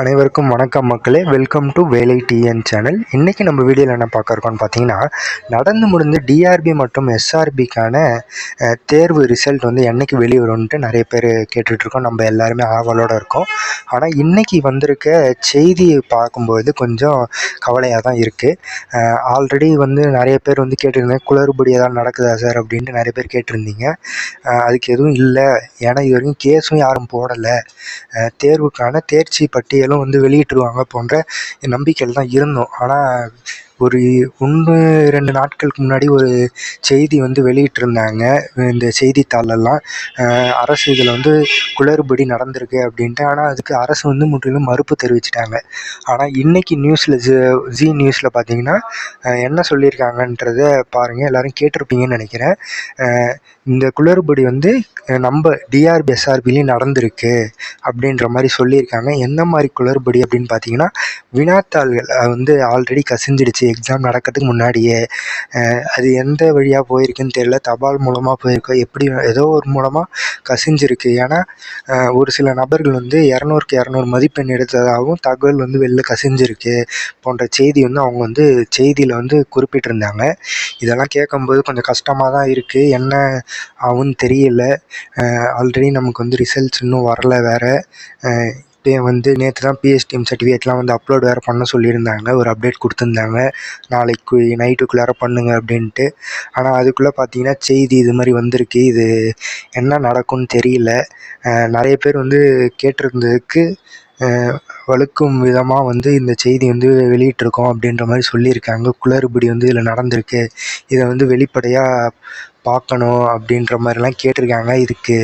அனைவருக்கும் வணக்கம் மக்களே. Welcome to Velai TN channel இன்றைக்கி நம்ம வீடியோவில் என்ன பார்க்க இருக்கோம்னு பார்த்தீங்கன்னா நடந்து முடிந்து டிஆர்பி மற்றும் எஸ்ஆர்பிக்கான தேர்வு ரிசல்ட் வந்து என்னைக்கு வெளிவரும்ன்ட்டு நிறைய பேர் கேட்டுட்ருக்கோம் நம்ம எல்லாருமே ஆவலோடு இருக்கோம். ஆனால் இன்றைக்கி வந்திருக்க செய்தியை பார்க்கும்போது கொஞ்சம் கவலையாக தான் இருக்குது ஆல்ரெடி வந்து நிறைய பேர் வந்து கேட்டிருந்தேன் குளறுபடி ஏதாவது நடக்குதா சார் அப்படின்ட்டு நிறைய பேர் கேட்டிருந்தீங்க. அதுக்கு எதுவும் இல்லை. ஏன்னா இது வரைக்கும் கேஸும் யாரும் போடலை. தேர்வுக்கான தேர்ச்சி பட்டியல் பட்டியலும் வந்து வெளியிட்டுருவாங்க போன்ற நம்பிக்கையில் தான் இருந்தோம். ஆனால் ஒரு ஒன்று ரெண்டு நாட்களுக்கு முன்னாடி ஒரு செய்தி வந்து வெளியிட்டிருந்தாங்க. இந்த செய்தித்தாளெல்லாம் அரசு இதில் வந்து குளறுபடி நடந்திருக்கு அப்படின்ட்டு. ஆனால் அதுக்கு அரசு வந்து முற்றிலும் மறுப்பு தெரிவிச்சிட்டாங்க. ஆனால் இன்றைக்கி நியூஸில் ஜி நியூஸில் பார்த்தீங்கன்னா என்ன சொல்லியிருக்காங்கன்றத பாருங்கள் எல்லாரும் கேட்டிருப்பீங்கன்னு நினைக்கிறேன். இந்த குளறுபடி வந்து நம்ம டிஆர்பி எஸ்ஆர்பிலையும் நடந்திருக்கு அப்படின்ற மாதிரி சொல்லியிருக்காங்க. எந்த மாதிரி குளறுபடி அப்படின்னு பார்த்தீங்கன்னா வினாத்தாள்கள் வந்து ஆல்ரெடி கசிஞ்சிடுச்சு. எக்ஸாம் நடக்கிறதுக்கு முன்னாடியே அது எந்த வழியாக போயிருக்குன்னு தெரியல. தபால் மூலமாக போயிருக்கோ எப்படி ஏதோ ஒரு மூலமாக கசிஞ்சிருக்கு. ஏன்னா ஒரு சில நபர்கள் வந்து இரநூறுக்கு இரநூறு மதிப்பெண் எடுத்ததாகவும் தகவல் வந்து வெளில கசிஞ்சிருக்கு போன்ற செய்தி வந்து அவங்க வந்து செய்தியில் வந்து குறிப்பிட்டிருந்தாங்க. இதெல்லாம் கேட்கும்போது கொஞ்சம் கஷ்டமாக தான் இருக்குது என்ன ஆகும்னு தெரியல. ஆல்ரெடி நமக்கு வந்து ரிசல்ட்ஸ் இன்னும் வரல வேறு. டே வந்து நேற்று தான் பிஎஸ்டிஎம் சர்டிஃபிகேட்லாம் வந்து அப்லோட் வேறு பண்ண சொல்லியிருந்தாங்க. ஒரு அப்டேட் கொடுத்துருந்தாங்க. நாளைக்கு நைட்டுக்குள்ளார பண்ணுங்க அப்படின்ட்டு. ஆனால் அதுக்குள்ளே பார்த்தீங்கன்னா செய்தி இது மாதிரி வந்திருக்கு. இது என்ன நடக்கும்னு தெரியல. நிறைய பேர் வந்து கேட்டிருந்ததுக்கு வழுக்கும் வலுக்கும் விதமாக வந்து இந்த செய்தி வந்து வெளியிட்டிருக்கோம் அப்படின்ற மாதிரி சொல்லியிருக்காங்க. குளறுபடி வந்து இதில் நடந்திருக்கு. இதை வந்து வெளிப்படையாக பார்க்கணும் அப்படின்ற மாதிரிலாம் கேட்டிருக்காங்க. இதுக்கு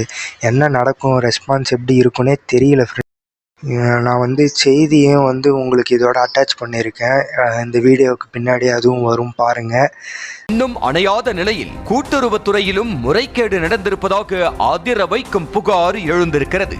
என்ன நடக்கும் ரெஸ்பான்ஸ் எப்படி இருக்குன்னே தெரியல ஃப்ரெண்ட் நான் வந்து செய்தியும் வந்து உங்களுக்கு இதோட அட்டாச் பண்ணியிருக்கேன். இந்த வீடியோவுக்கு பின்னாடி அதுவும் வரும் பாருங்கள் இன்னும் அணையாத நிலையில் கூட்டுறவுத்துறையிலும் முறைகேடு நடந்திருப்பதாக அதிர வைக்கும் புகார் எழுந்திருக்கிறது.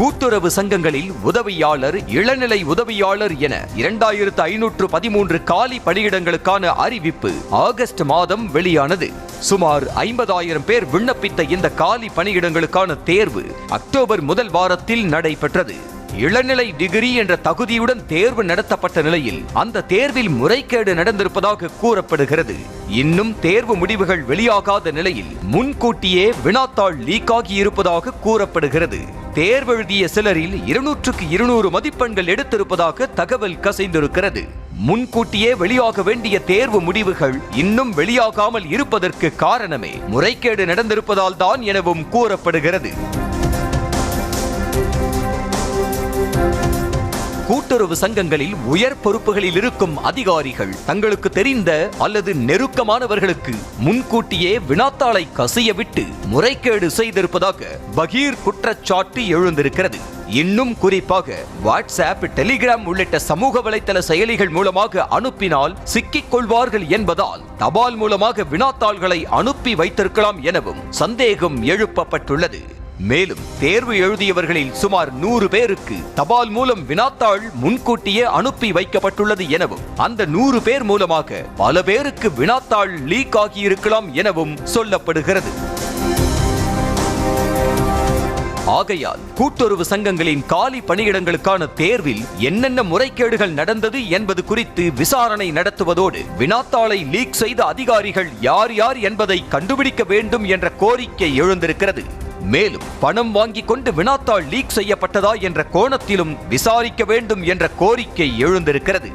கூட்டுறவு சங்கங்களில் உதவியாளர் இளநிலை உதவியாளர் என இரண்டாயிரத்து ஐநூற்று பதிமூன்று காலி பணியிடங்களுக்கான அறிவிப்பு ஆகஸ்ட் மாதம் வெளியானது. சுமார் ஐம்பதாயிரம் பேர் விண்ணப்பித்த இந்த காலி பணியிடங்களுக்கான தேர்வு அக்டோபர் முதல் வாரத்தில் நடைபெற்றது. இளநிலை டிகிரி என்ற தகுதியுடன் தேர்வு நடத்தப்பட்ட நிலையில் அந்த தேர்வில் முறைகேடு நடந்திருப்பதாக கூறப்படுகிறது. இன்னும் தேர்வு முடிவுகள் வெளியாகாத நிலையில் முன்கூட்டியே வினாத்தாள் லீக் ஆகியிருப்பதாக கூறப்படுகிறது. தேர்வெழுதிய சிலரில் இருநூற்றுக்கு இருநூறு மதிப்பெண்கள் எடுத்திருப்பதாக தகவல் கசைந்திருக்கிறது. முன்கூட்டியே வெளியாக வேண்டிய தேர்வு முடிவுகள் இன்னும் வெளியாகாமல் இருப்பதற்கு காரணமே. முறைகேடு நடந்திருப்பதால் தான் எனவும் கூறப்படுகிறது. கூட்டுறவு சங்கங்களில் உயர் பொறுப்புகளில் இருக்கும் அதிகாரிகள் தங்களுக்கு தெரிந்த அல்லது நெருக்கமானவர்களுக்கு முன்கூட்டியே வினாத்தாளை கசியவிட்டு முறைகேடு செய்திருப்பதாக பகீர் குற்றச்சாட்டு எழுந்திருக்கிறது. இன்னும் குறிப்பாக வாட்ஸ்அப் டெலிகிராம் உள்ளிட்ட சமூக வலைத்தள செயலிகள் மூலமாக அனுப்பினால் சிக்கிக் கொள்வார்கள் என்பதால் தபால் மூலமாக வினாத்தாள்களை அனுப்பி வைத்திருக்கலாம் எனவும் சந்தேகம் எழுப்பப்பட்டுள்ளது. மேலும் தேர்வு எழுதியவர்களில் சுமார் நூறு பேருக்கு தபால் மூலம் வினாத்தாள் முன்கூட்டியே அனுப்பி வைக்கப்பட்டுள்ளது எனவும் அந்த நூறு பேர் மூலமாக பல பேருக்கு வினாத்தாள் லீக் ஆகியிருக்கலாம் எனவும் சொல்லப்படுகிறது. ஆகையால் கூட்டுறவு சங்கங்களின் காலி பணியிடங்களுக்கான தேர்வில் என்னென்ன முறைகேடுகள் நடந்தது என்பது குறித்து விசாரணை நடத்துவதோடு வினாத்தாளை லீக் செய்த அதிகாரிகள் யார் யார் என்பதை கண்டுபிடிக்க வேண்டும் என்ற கோரிக்கை எழுந்திருக்கிறது. மேலும் பணம் வாங்கிக் கொண்டு வினாத்தாள் லீக் செய்யப்பட்டதா என்ற கோணத்திலும் விசாரிக்க வேண்டும் என்ற கோரிக்கை எழுந்திருக்கிறது.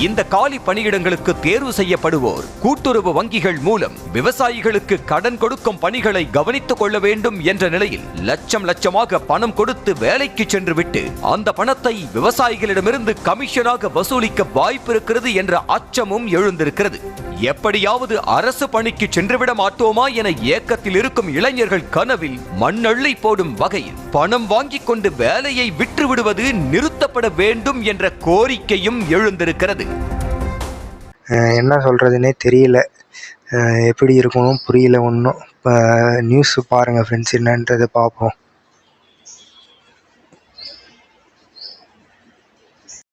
இந்த காலி பணியிடங்களுக்கு தேர்வு செய்யப்படுவோர். கூட்டுறவு வங்கிகள் மூலம் விவசாயிகளுக்கு கடன் கொடுக்கும் பணிகளை கவனித்துக் கொள்ள வேண்டும் என்ற நிலையில் லட்சம் லட்சமாக பணம் கொடுத்து வேலைக்கு சென்றுவிட்டு அந்த பணத்தை விவசாயிகளிடமிருந்து கமிஷனாக வசூலிக்க வாய்ப்பிருக்கிறது என்ற அச்சமும் எழுந்திருக்கிறது. எப்படியாவது அரசு பணிக்கு சென்றுவிட மாட்டோமா என ஏக்கத்தில் இருக்கும் இளைஞர்கள் கனவில் மண்ணள்ளி போடும் வகையில் பணம் வாங்கிக் கொண்டு வேலையை விற்றுவிடுவது நிறுத்தப்பட வேண்டும் என்ற கோரிக்கையும் எழுந்திருக்கிறது. என்ன சொல்கிறதுனே தெரியல. எப்படி இருக்கணும் புரியல ஒன்றும் இப்போ நியூஸ் பாருங்கள் ஃப்ரெண்ட்ஸ் என்னன்றதை பார்ப்போம்